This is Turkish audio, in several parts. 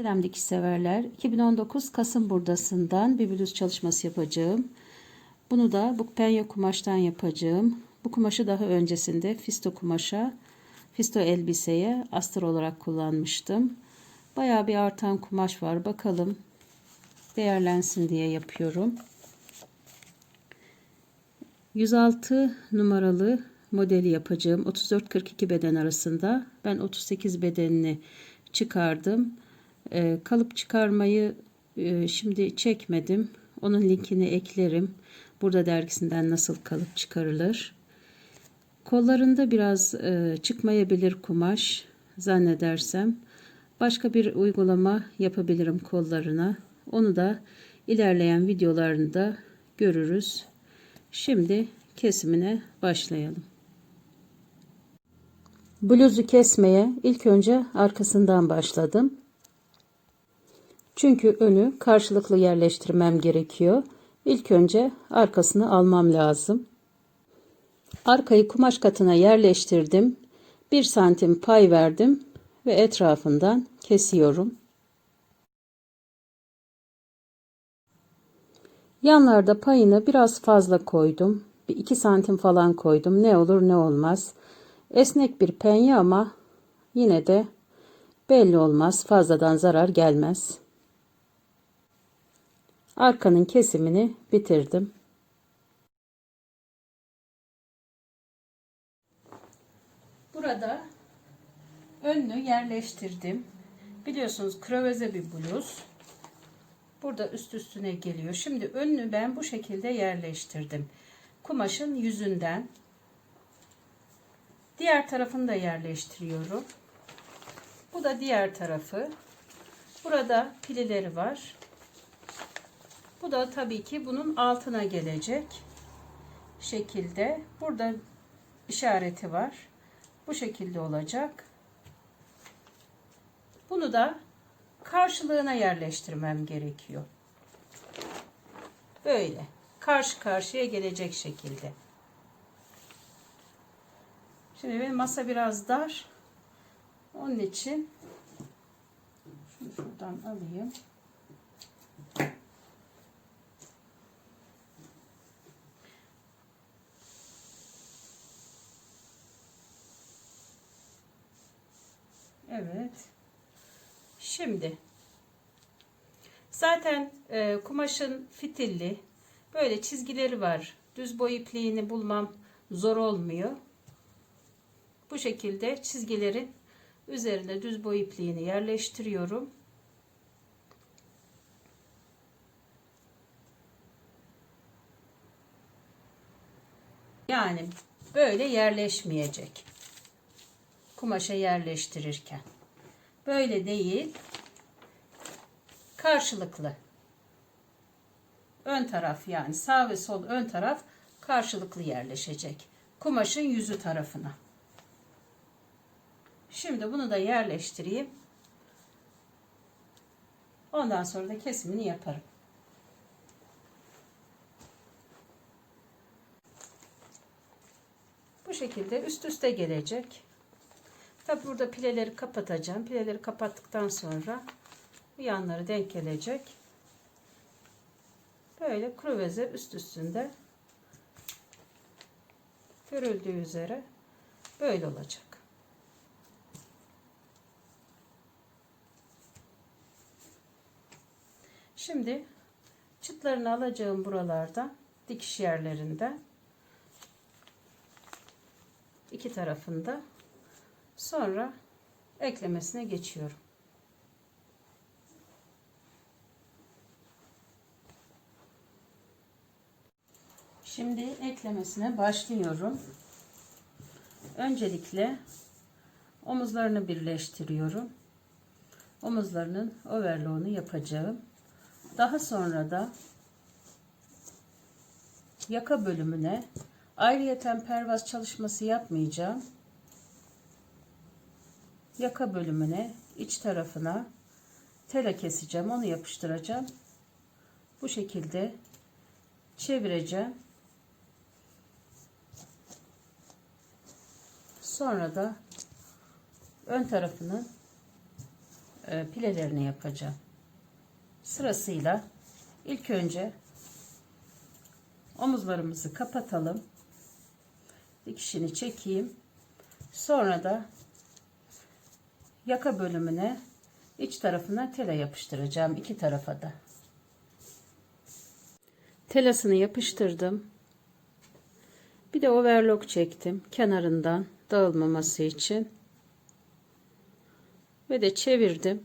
Selam dikiş severler. 2019 Kasım burdasından bir bluz çalışması yapacağım. Bunu da bu penye kumaştan yapacağım. Bu kumaşı daha öncesinde fisto kumaşa, fisto elbiseye astar olarak kullanmıştım. Bayağı bir artan kumaş var. Bakalım değerlensin diye yapıyorum. 106 numaralı modeli yapacağım. 34-42 beden arasında. Ben 38 bedenini çıkardım. E, kalıp çıkarmayı e, şimdi çekmedim. Onun linkini eklerim. Burada dergisinden nasıl kalıp çıkarılır. Kollarında biraz e, çıkmayabilir kumaş zannedersem. Başka bir uygulama yapabilirim kollarına. Onu da ilerleyen videolarında görürüz. Şimdi kesimine başlayalım. Bluzu kesmeye ilk önce arkasından başladım. Çünkü önü karşılıklı yerleştirmem gerekiyor. İlk önce arkasını almam lazım. Arkayı kumaş katına yerleştirdim. 1 santim pay verdim ve etrafından kesiyorum. Yanlarda payını biraz fazla koydum. Bir 2 santim falan koydum. Ne olur ne olmaz. Esnek bir penye ama yine de belli olmaz. Fazladan zarar gelmez. Arkanın kesimini bitirdim. Burada önünü yerleştirdim. Biliyorsunuz kraveze bir bluz. Burada üst üstüne geliyor. Şimdi önünü ben bu şekilde yerleştirdim. Kumaşın yüzünden diğer tarafını da yerleştiriyorum. Bu da diğer tarafı. Burada pilileri var. Bu da tabii ki bunun altına gelecek şekilde. Burada işareti var. Bu şekilde olacak. Bunu da karşılığına yerleştirmem gerekiyor. Böyle. Karşı karşıya gelecek şekilde. Şimdi benim masa biraz dar. Onun için şuradan alayım. Evet. Şimdi zaten e, kumaşın fitilli böyle çizgileri var. Düz boy ipliğini bulmam zor olmuyor. Bu şekilde çizgilerin üzerine düz boy ipliğini yerleştiriyorum. Yani böyle yerleşmeyecek kumaşa yerleştirirken. Böyle değil. Karşılıklı. Ön taraf yani sağ ve sol ön taraf karşılıklı yerleşecek. Kumaşın yüzü tarafına. Şimdi bunu da yerleştireyim. Ondan sonra da kesimini yaparım. Bu şekilde üst üste gelecek. Tabi burada pileleri kapatacağım. Pileleri kapattıktan sonra bu yanları denk gelecek. Böyle kruveze üst üstünde görüldüğü üzere böyle olacak. Şimdi çıtlarını alacağım buralarda dikiş yerlerinde iki tarafında Sonra eklemesine geçiyorum. Şimdi eklemesine başlıyorum. Öncelikle omuzlarını birleştiriyorum. Omuzlarının overlock'unu yapacağım. Daha sonra da yaka bölümüne ayrıyeten pervaz çalışması yapmayacağım yaka bölümüne iç tarafına tela keseceğim onu yapıştıracağım bu şekilde çevireceğim sonra da ön tarafını e, pilelerini yapacağım. Sırasıyla ilk önce omuzlarımızı kapatalım. Dikişini çekeyim. Sonra da yaka bölümüne iç tarafına tela yapıştıracağım iki tarafa da. Telasını yapıştırdım. Bir de overlock çektim kenarından dağılmaması için. Ve de çevirdim.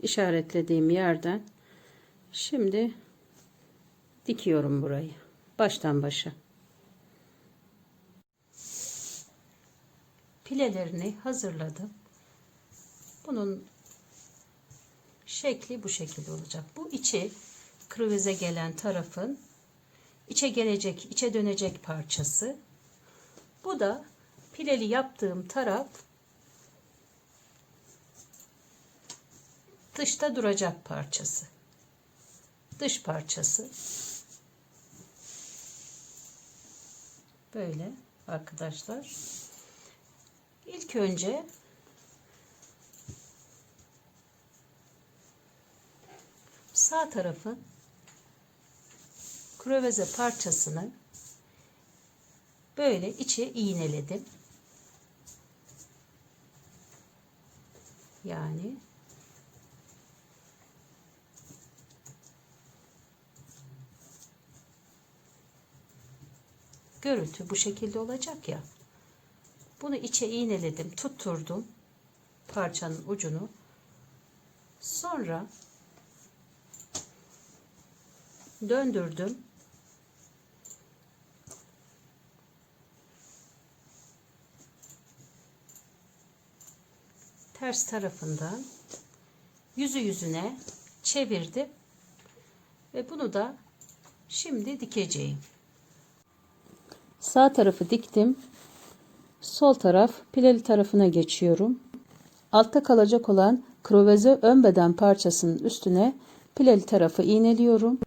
işaretlediğim yerden. Şimdi dikiyorum burayı. Baştan başa. Pilelerini hazırladım. Bunun şekli bu şekilde olacak. Bu içi kruvize gelen tarafın içe gelecek, içe dönecek parçası. Bu da pileli yaptığım taraf dışta duracak parçası. Dış parçası. Böyle arkadaşlar. İlk önce sağ tarafın kröveze parçasını böyle içe iğneledim. Yani görüntü bu şekilde olacak ya. Bunu içe iğneledim, tutturdum parçanın ucunu. Sonra döndürdüm. Ters tarafından yüzü yüzüne çevirdim. Ve bunu da şimdi dikeceğim. Sağ tarafı diktim. Sol taraf pileli tarafına geçiyorum. Altta kalacak olan kroveze ön beden parçasının üstüne pileli tarafı iğneliyorum.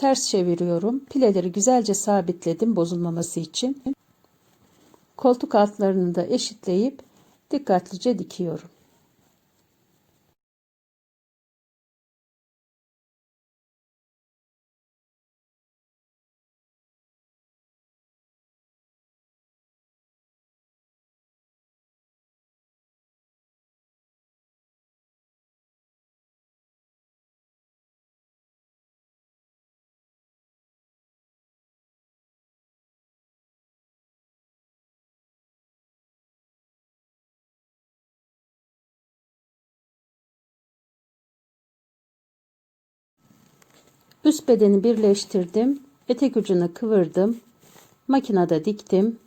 Ters çeviriyorum. Pileleri güzelce sabitledim bozulmaması için. Koltuk altlarını da eşitleyip dikkatlice dikiyorum. Üst bedeni birleştirdim. Etek ucunu kıvırdım. Makinede diktim.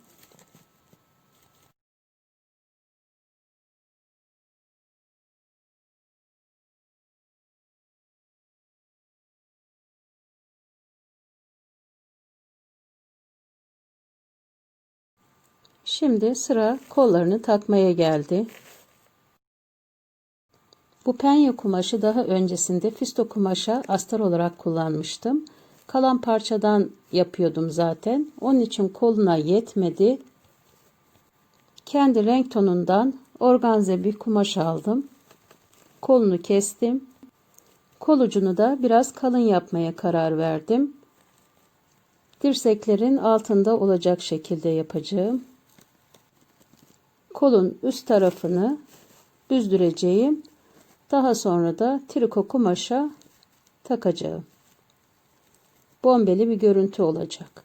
Şimdi sıra kollarını takmaya geldi. Bu penye kumaşı daha öncesinde fisto kumaşa astar olarak kullanmıştım. Kalan parçadan yapıyordum zaten. Onun için koluna yetmedi. Kendi renk tonundan organze bir kumaş aldım. Kolunu kestim. Kol ucunu da biraz kalın yapmaya karar verdim. Dirseklerin altında olacak şekilde yapacağım. Kolun üst tarafını büzdüreceğim. Daha sonra da triko kumaşa takacağım. Bombeli bir görüntü olacak.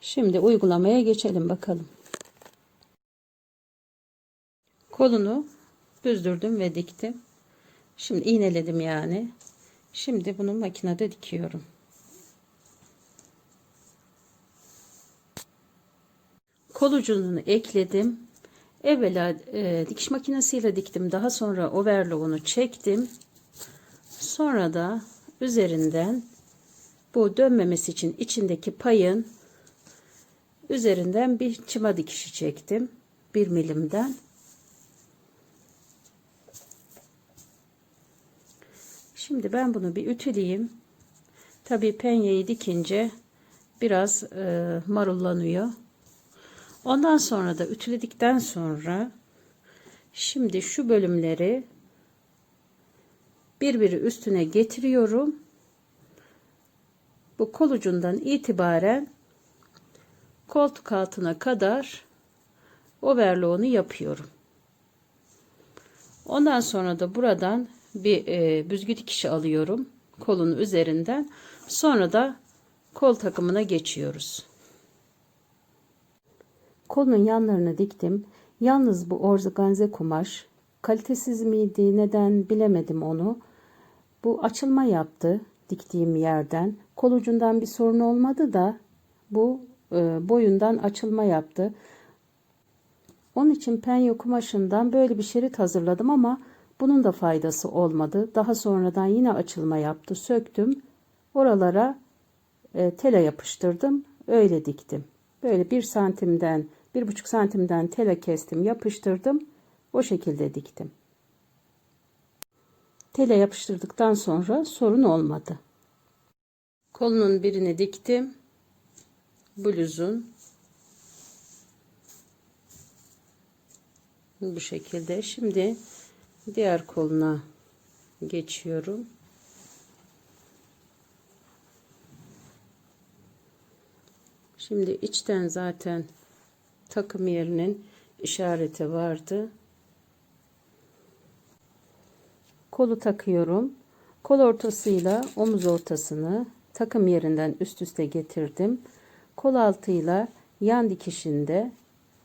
Şimdi uygulamaya geçelim bakalım. Kolunu büzdürdüm ve diktim. Şimdi iğneledim yani. Şimdi bunu makinede dikiyorum. Kol ucunu ekledim. Evvela e, dikiş makinesiyle diktim. Daha sonra overlock'unu çektim. Sonra da üzerinden bu dönmemesi için içindeki payın üzerinden bir çıma dikişi çektim. Bir milimden. Şimdi ben bunu bir ütüleyeyim. Tabii penyeyi dikince biraz e, marullanıyor. Ondan sonra da ütüledikten sonra şimdi şu bölümleri birbiri üstüne getiriyorum. Bu kol ucundan itibaren koltuk altına kadar overlock'unu yapıyorum. Ondan sonra da buradan bir e, büzgü dikişi alıyorum kolun üzerinden. Sonra da kol takımına geçiyoruz. Kolun yanlarını diktim. Yalnız bu organze kumaş kalitesiz miydi neden bilemedim onu. Bu açılma yaptı diktiğim yerden. Kol ucundan bir sorun olmadı da bu e, boyundan açılma yaptı. Onun için penye kumaşından böyle bir şerit hazırladım ama bunun da faydası olmadı. Daha sonradan yine açılma yaptı. Söktüm. Oralara e, tela yapıştırdım. Öyle diktim. Böyle bir santimden, bir buçuk santimden tela kestim, yapıştırdım. O şekilde diktim. Tela yapıştırdıktan sonra sorun olmadı. Kolunun birini diktim. Bluzun bu şekilde. Şimdi diğer koluna geçiyorum. Şimdi içten zaten takım yerinin işareti vardı. Kolu takıyorum. Kol ortasıyla omuz ortasını takım yerinden üst üste getirdim. Kol altıyla yan dikişinde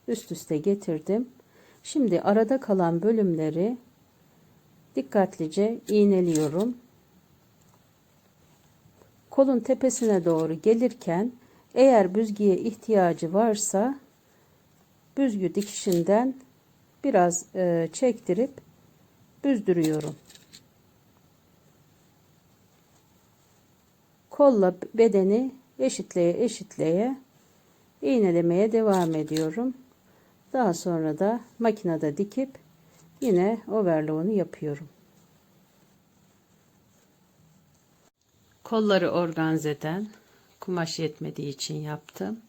üst üste getirdim. Şimdi arada kalan bölümleri dikkatlice iğneliyorum. Kolun tepesine doğru gelirken eğer büzgüye ihtiyacı varsa büzgü dikişinden biraz e, çektirip büzdürüyorum. Kolla bedeni eşitleye eşitleye iğnelemeye devam ediyorum. Daha sonra da makinede dikip yine overlock'unu yapıyorum. Kolları organzeden kumaş yetmediği için yaptım.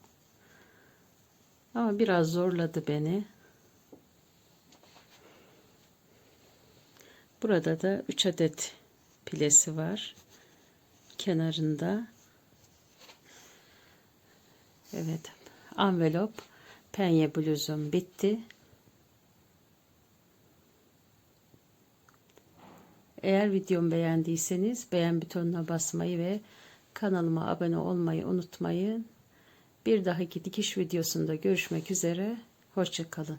Ama biraz zorladı beni. Burada da 3 adet pilesi var. Kenarında. Evet. Envelop penye bluzum bitti. Eğer videomu beğendiyseniz beğen butonuna basmayı ve kanalıma abone olmayı unutmayın. Bir dahaki dikiş videosunda görüşmek üzere. Hoşçakalın.